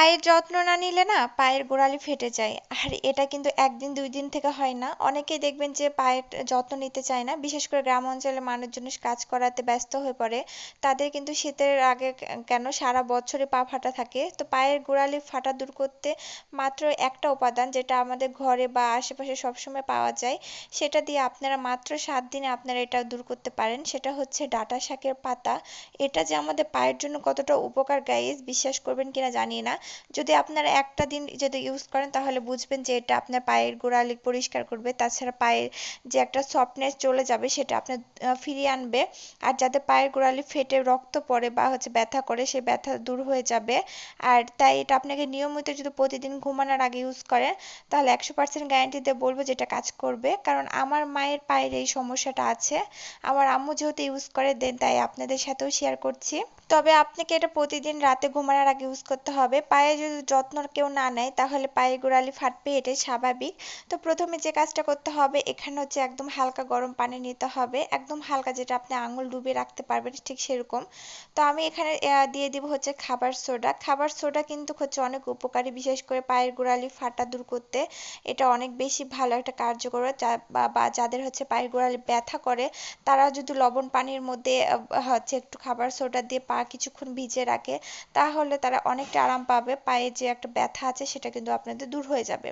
পায়ের যত্ন না নিলে না পায়ের গোড়ালি ফেটে যায়। আর এটা কিন্তু একদিন, দুই দিন থেকে হয় না। অনেকেই দেখবেন যে পায়ের যত্ন নিতে চায় না। বিশেষ করে গ্রাম অঞ্চলে মানুষজন কাজ করাতে ব্যস্ত হয়ে পড়ে। তাদের কিন্তু শীতের আগে কেন সারা বছরে পা ফাটা থাকে। তো পায়ের গোড়ালি ফাটা দূর করতে মাত্র একটা উপাদান যেটা আমাদের ঘরে বা আশেপাশে সবসময় পাওয়া যায়, সেটা দিয়ে আপনারা মাত্র সাত দিনে আপনারা এটা দূর করতে পারেন। সেটা হচ্ছে ডাঁটা শাকের পাতা। এটা যে আমাদের পায়ের জন্য কতটা উপকার গাইজ বিশ্বাস করবেন কিনা জানি না। যদি আপনারা একটা দিন যদি ইউজ করেন, তাহলে বুঝবেন যে এটা আপনার পায়ের গোড়ালি পরিষ্কার করবে। তাছাড়া পায়ের যে একটা সফটনেস চলে যাবে, সেটা আপনার ফিরিয়ে আনবে। আর যাদের পায়ের গোড়ালি ফেটে রক্ত পড়ে বা হচ্ছে ব্যথা করে সেই ব্যথা দূর হয়ে যাবে। আর তাই এটা আপনাকে নিয়মিত যদি প্রতিদিন ঘুমানোর আগে ইউজ করেন, তাহলে একশো পার্সেন্ট দিয়ে বলব যে এটা কাজ করবে। কারণ আমার মায়ের পায়ের এই সমস্যাটা আছে। আমার আম্মু যেহেতু ইউজ করে দেন তাই আপনাদের সাথেও শেয়ার করছি। তবে আপনাকে এটা প্রতিদিন রাতে ঘুমানোর আগে ইউজ করতে হবে। পায়ে যদি যত্ন কেউ না নেয়, তাহলে পায়ে গোড়ালি ফাটবে, এটাই স্বাভাবিক। তো প্রথমে যে কাজটা করতে হবে, এখানে হচ্ছে একদম হালকা গরম পানি নিতে হবে। একদম হালকা যেটা আপনি আঙুল ডুবিয়ে রাখতে পারবেন, ঠিক সেরকম। তো আমি এখানে দিয়ে দিব হচ্ছে খাবার সোডা। খাবার সোডা কিন্তু হচ্ছে অনেক উপকারী, বিশেষ করে পায়ের গোড়ালি ফাটা দূর করতে। এটা অনেক বেশি ভালো একটা কার্যকর বা যাদের হচ্ছে পায়ের গোড়ালি ব্যথা করে, তারা যদি লবণ পানির মধ্যে হচ্ছে একটু খাবার সোডা দিয়ে পা কিছুক্ষণ ভিজিয়ে রাখে, তাহলে তারা অনেকটা আরাম পাবে। পায়ে যে একটা ব্যথা আছে সেটা কিন্তু আপনাদের দূর হয়ে যাবে।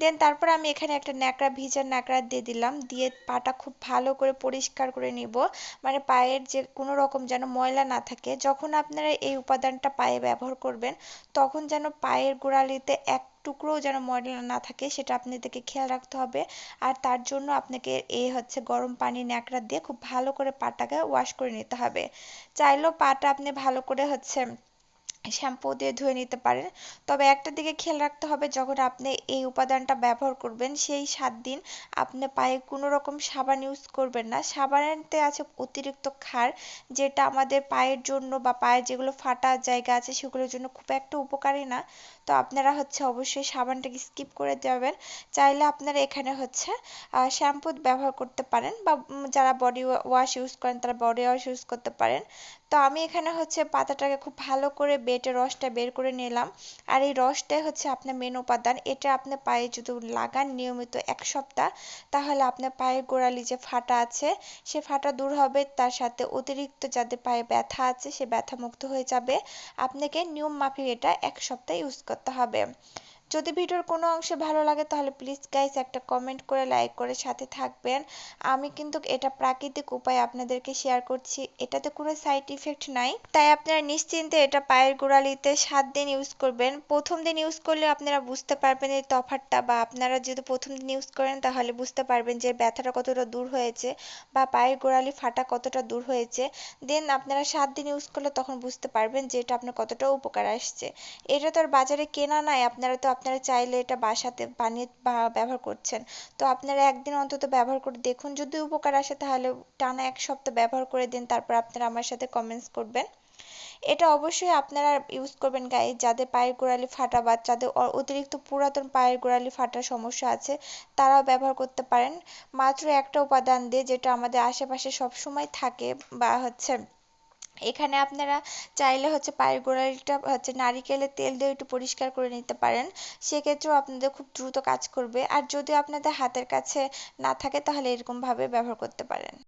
দেন তারপর আমি এখানে একটা ন্যাকড়া ভিজার ন্যাকড়া দিয়ে দিলাম, দিয়ে পাটা খুব ভালো করে পরিষ্কার করে নিব। মানে পায়ের যে কোনো রকম যেন ময়লা না থাকে, যখন আপনারা এই উপাদানটা পায়ে ব্যবহার করবেন, তখন যেন পায়ের গোড়ালিতে এক টুকরোও যেন ময়লা না থাকে, সেটা আপনাদেরকে খেয়াল রাখতে হবে। আর তার জন্য আপনাকে এই হচ্ছে গরম পানি ন্যাকড়া দিয়ে খুব ভালো করে পাটাকে ওয়াশ করে নিতে হবে। চাইলেও পাটা আপনি ভালো করে হচ্ছে শ্যাম্পু দিয়ে ধুয়ে নিতে পারেন। তবে একটা দিকে খেয়াল রাখতে হবে, যখন আপনি এই উপাদানটা ব্যবহার করবেন, সেই সাত দিন আপনি পায়ে কোনো রকম সাবান ইউজ করবেন না। সাবানেতে আছে অতিরিক্ত ক্ষার, যেটা আমাদের পায়ের জন্য বা পায়ের যেগুলো ফাটা জায়গা আছে, সেগুলোর জন্য খুব একটা উপকারী না। তো আপনারা হচ্ছে অবশ্যই সাবানটাকে স্কিপ করে যাবেন। চাইলে আপনারা এখানে হচ্ছে শ্যাম্পু ব্যবহার করতে পারেন বা যারা বডি ওয়াশ ইউজ করেন, তারা বডি ওয়াশ ইউজ করতে পারেন। তো আমি এখানে হচ্ছে পাতাটাকে খুব ভালো করে বেটে রসটা বের করে নিলাম। আর এই রসটাই হচ্ছে আপনার মেন উপাদান। এটা আপনার পায়ে যদি লাগান নিয়মিত এক সপ্তাহ, তাহলে আপনার পায়ের গোড়ালি যে ফাটা আছে, সে ফাটা দূর হবে। তার সাথে অতিরিক্ত যাদের পায়ে ব্যথা আছে, সে ব্যথা মুক্ত হয়ে যাবে। আপনাকে নিয়ম মাফিক এটা এক সপ্তাহ ইউজ করতে হবে। যদি ভিডিওর কোনো অংশে ভালো লাগে, তাহলে প্লিজ গাইস একটা কমেন্ট করে লাইক করে সাথে থাকবেন। আমি কিন্তু এটা প্রাকৃতিক উপায় আপনাদেরকে শেয়ার করছি। এটাতে কোনো সাইড ইফেক্ট নাই। তাই আপনারা নিশ্চিন্তে এটা পায়ের গোড়ালিতে সাত দিন ইউজ করবেন। প্রথম দিন ইউজ করলে আপনারা বুঝতে পারবেন এই তফাতটা বা আপনারা যদি প্রথম দিন ইউজ করেন, তাহলে বুঝতে পারবেন যে ব্যথাটা কতটা দূর হয়েছে বা পায়ের গোড়ালি ফাটা কতটা দূর হয়েছে। দেন আপনারা সাত দিন ইউজ করলে তখন বুঝতে পারবেন যে এটা আপনার কতটা উপকার আসছে। এটা তো আর বাজারে কেনা নাই, আপনারা তো আপনারা চাইলে এটা বাসাতে বানিয়ে ব্যবহার করছেন। তো আপনারা একদিন অন্তত ব্যবহার করে দেখুন। যদি উপকার আসে তাহলে টানা এক সপ্তাহ ব্যবহার করে দিন, তারপর আপনারা আমার সাথে কমেন্টস করবেন। এটা অবশ্যই আপনারা ইউজ করবেন গায়ে যাদের পায়ের গোড়ালি ফাটা বা যাদের অতিরিক্ত পুরাতন পায়ের গোড়ালি ফাটার সমস্যা আছে, তারাও ব্যবহার করতে পারেন। মাত্র একটা উপাদান দিয়ে যেটা আমাদের আশেপাশে সবসময় থাকে বা হচ্ছে এখানে আপনারা চাইলে হচ্ছে পায়ের গোড়ালিটা হচ্ছে নারিকেলের তেল দিয়ে একটু পরিষ্কার করে নিতে পারেন। সেক্ষেত্রেও আপনাদের খুব দ্রুত কাজ করবে। আর যদি আপনাদের হাতের কাছে না থাকে, তাহলে এরকমভাবে ব্যবহার করতে পারেন।